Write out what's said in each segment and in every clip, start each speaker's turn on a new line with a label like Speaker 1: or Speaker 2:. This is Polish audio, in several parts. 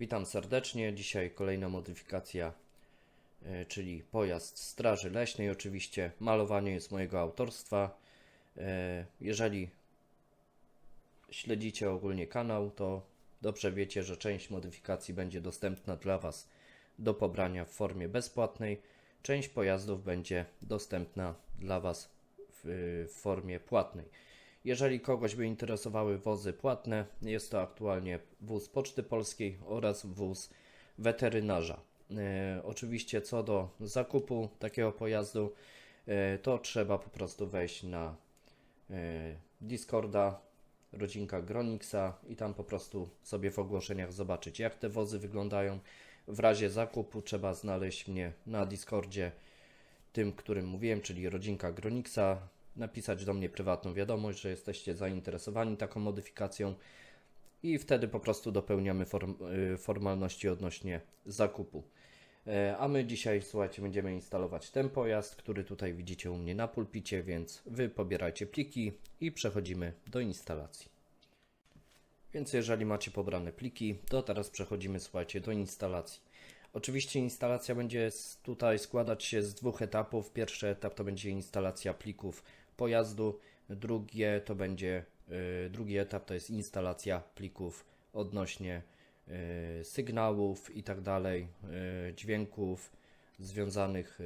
Speaker 1: Witam serdecznie. Dzisiaj kolejna modyfikacja, e, czyli pojazd Straży Leśnej. Oczywiście malowanie jest mojego autorstwa. E, Jeżeli śledzicie ogólnie kanał, to dobrze wiecie, że część modyfikacji będzie dostępna dla Was do pobrania w formie bezpłatnej. Część pojazdów będzie dostępna dla Was w, w formie płatnej. Jeżeli kogoś by interesowały wozy płatne, jest to aktualnie wóz Poczty Polskiej oraz wóz weterynarza. E, oczywiście co do zakupu takiego pojazdu, e, to trzeba po prostu wejść na e, Discorda, rodzinka Gronixa i tam po prostu sobie w ogłoszeniach zobaczyć jak te wozy wyglądają. W razie zakupu trzeba znaleźć mnie na Discordzie, tym, którym mówiłem, czyli rodzinka Gronixa, napisać do mnie prywatną wiadomość, że jesteście zainteresowani taką modyfikacją i wtedy po prostu dopełniamy form, y, formalności odnośnie zakupu. E, A my dzisiaj, słuchajcie, będziemy instalować ten pojazd, który tutaj widzicie u mnie na pulpicie, więc wy pobierajcie pliki i przechodzimy do instalacji. Więc jeżeli macie pobrane pliki, to teraz przechodzimy, słuchajcie, do instalacji. Oczywiście instalacja będzie tutaj składać się z dwóch etapów. Pierwszy etap to będzie instalacja plików pojazdu, drugie to będzie, y, drugi etap to jest instalacja plików odnośnie y, sygnałów i tak dalej, y, dźwięków związanych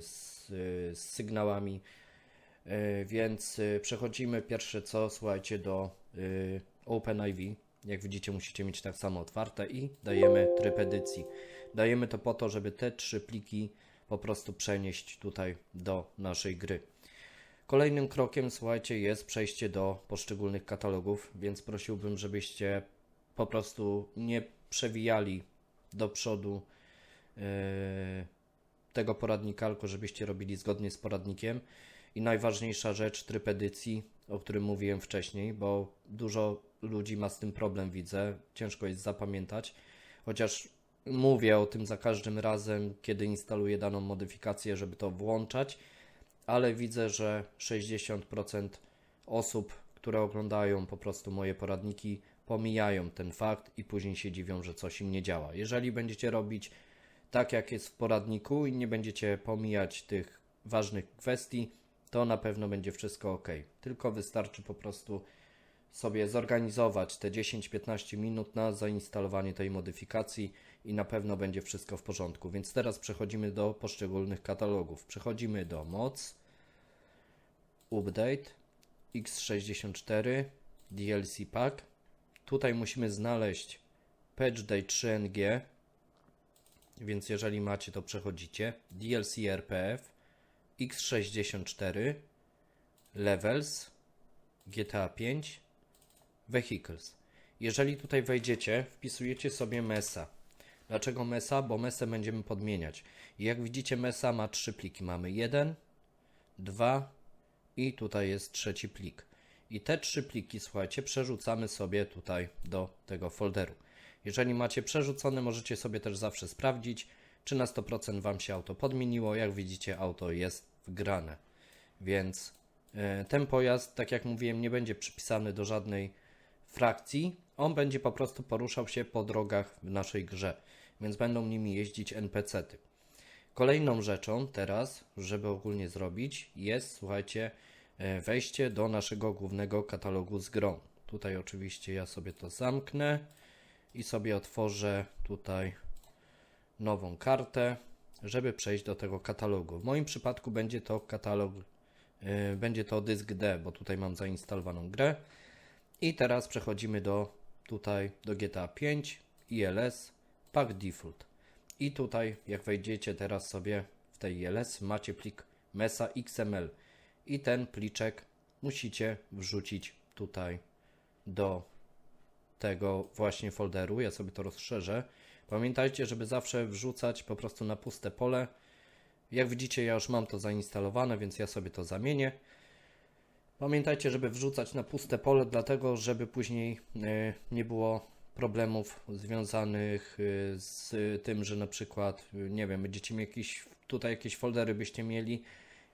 Speaker 1: z, z sygnałami. Więc przechodzimy pierwsze co, słuchajcie, do OpenIV. Jak widzicie, musicie mieć tak samo otwarte i dajemy tryb edycji. Dajemy to po to, żeby te trzy pliki po prostu przenieść tutaj do naszej gry. Kolejnym krokiem, słuchajcie, jest przejście do poszczególnych katalogów, więc prosiłbym, żebyście po prostu nie przewijali do przodu yy, tego poradnika, tylko żebyście robili zgodnie z poradnikiem. I najważniejsza rzecz, tryb edycji, o którym mówiłem wcześniej, bo dużo ludzi ma z tym problem, widzę. Ciężko jest zapamiętać, chociaż mówię o tym za każdym razem, kiedy instaluję daną modyfikację, żeby to włączać, ale widzę, że 60% osób, które oglądają po prostu moje poradniki, pomijają ten fakt i później się dziwią, że coś im nie działa. Jeżeli będziecie robić tak, jak jest w poradniku i nie będziecie pomijać tych ważnych kwestii, to na pewno będzie wszystko ok. Tylko wystarczy po prostu sobie zorganizować te 10-15 minut na zainstalowanie tej modyfikacji i na pewno będzie wszystko w porządku. Więc teraz przechodzimy do poszczególnych katalogów. Przechodzimy do moc, update, x64, DLC pack. Tutaj musimy znaleźć patch day 3NG, więc jeżeli macie to przechodzicie. DLC RPF, x64, levels, GTA 5, Vehicles. Jeżeli tutaj wejdziecie, wpisujecie sobie MESA. Dlaczego MESA? Bo MESę będziemy podmieniać. I jak widzicie, MESA ma trzy pliki. Mamy jeden, dwa i tutaj jest trzeci plik. I te trzy pliki, słuchajcie, przerzucamy sobie tutaj do tego folderu. Jeżeli macie przerzucone, możecie sobie też zawsze sprawdzić, czy na 100% Wam się auto podmieniło. Jak widzicie, auto jest wgrane. Więc e, ten pojazd, tak jak mówiłem, nie będzie przypisany do żadnej frakcji. On będzie po prostu poruszał się po drogach w naszej grze, więc będą nimi jeździć NPC-ty. Kolejną rzeczą teraz, żeby ogólnie zrobić, jest, słuchajcie, e, wejście do naszego głównego katalogu z grą. Tutaj oczywiście ja sobie to zamknę i sobie otworzę tutaj nową kartę, żeby przejść do tego katalogu. W moim przypadku będzie to katalog, e, będzie to dysk D, bo tutaj mam zainstalowaną grę. I teraz przechodzimy do tutaj do GTA 5 ILS Pack Default. I tutaj jak wejdziecie teraz sobie w tej ILS macie plik MESA XML i ten pliczek musicie wrzucić tutaj do tego właśnie folderu. Ja sobie to rozszerzę. Pamiętajcie, żeby zawsze wrzucać po prostu na puste pole. Jak widzicie, ja już mam to zainstalowane, więc ja sobie to zamienię. Pamiętajcie, żeby wrzucać na puste pole, dlatego żeby później e, nie było problemów związanych e, z tym, że na przykład, e, nie wiem, będziecie mieli jakieś, tutaj jakieś foldery byście mieli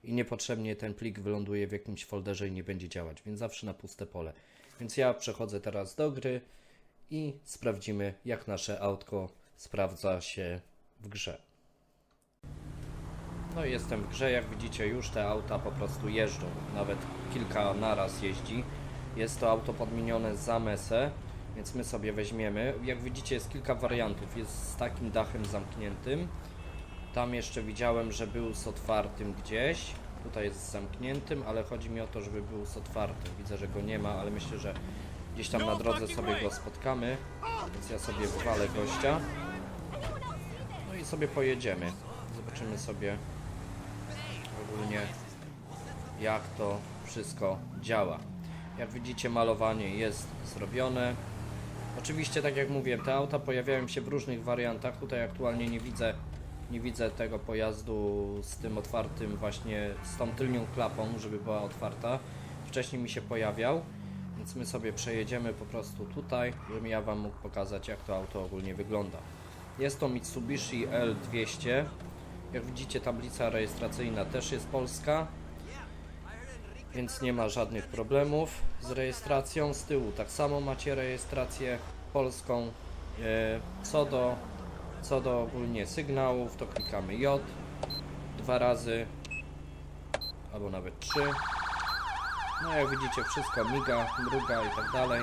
Speaker 1: i niepotrzebnie ten plik wyląduje w jakimś folderze i nie będzie działać, więc zawsze na puste pole. Więc ja przechodzę teraz do gry i sprawdzimy, jak nasze autko sprawdza się w grze. No i jestem w grze, jak widzicie już te auta po prostu jeżdżą, nawet kilka naraz jeździ. Jest to auto podmienione za mesę, więc my sobie weźmiemy. Jak widzicie jest kilka wariantów, jest z takim dachem zamkniętym. Tam jeszcze widziałem, że był z otwartym gdzieś. Tutaj jest z zamkniętym, ale chodzi mi o to, żeby był z otwartym. Widzę, że go nie ma, ale myślę, że gdzieś tam na drodze sobie go spotkamy. Więc ja sobie wywalę gościa. No i sobie pojedziemy. Zobaczymy sobie ogólnie jak to wszystko działa. Jak widzicie malowanie jest zrobione. Oczywiście tak jak mówię, te auta pojawiają się w różnych wariantach. Tutaj aktualnie nie widzę nie widzę tego pojazdu z tym otwartym właśnie z tą tylnią klapą, żeby była otwarta. Wcześniej mi się pojawiał, więc my sobie przejedziemy po prostu tutaj, żebym ja wam mógł pokazać jak to auto ogólnie wygląda. Jest to Mitsubishi L200. Jak widzicie tablica rejestracyjna też jest polska, więc nie ma żadnych problemów z rejestracją. Z tyłu tak samo macie rejestrację polską. E, Co do, co do ogólnie sygnałów, to klikamy J dwa razy albo nawet trzy. No jak widzicie wszystko miga, mruga i tak dalej.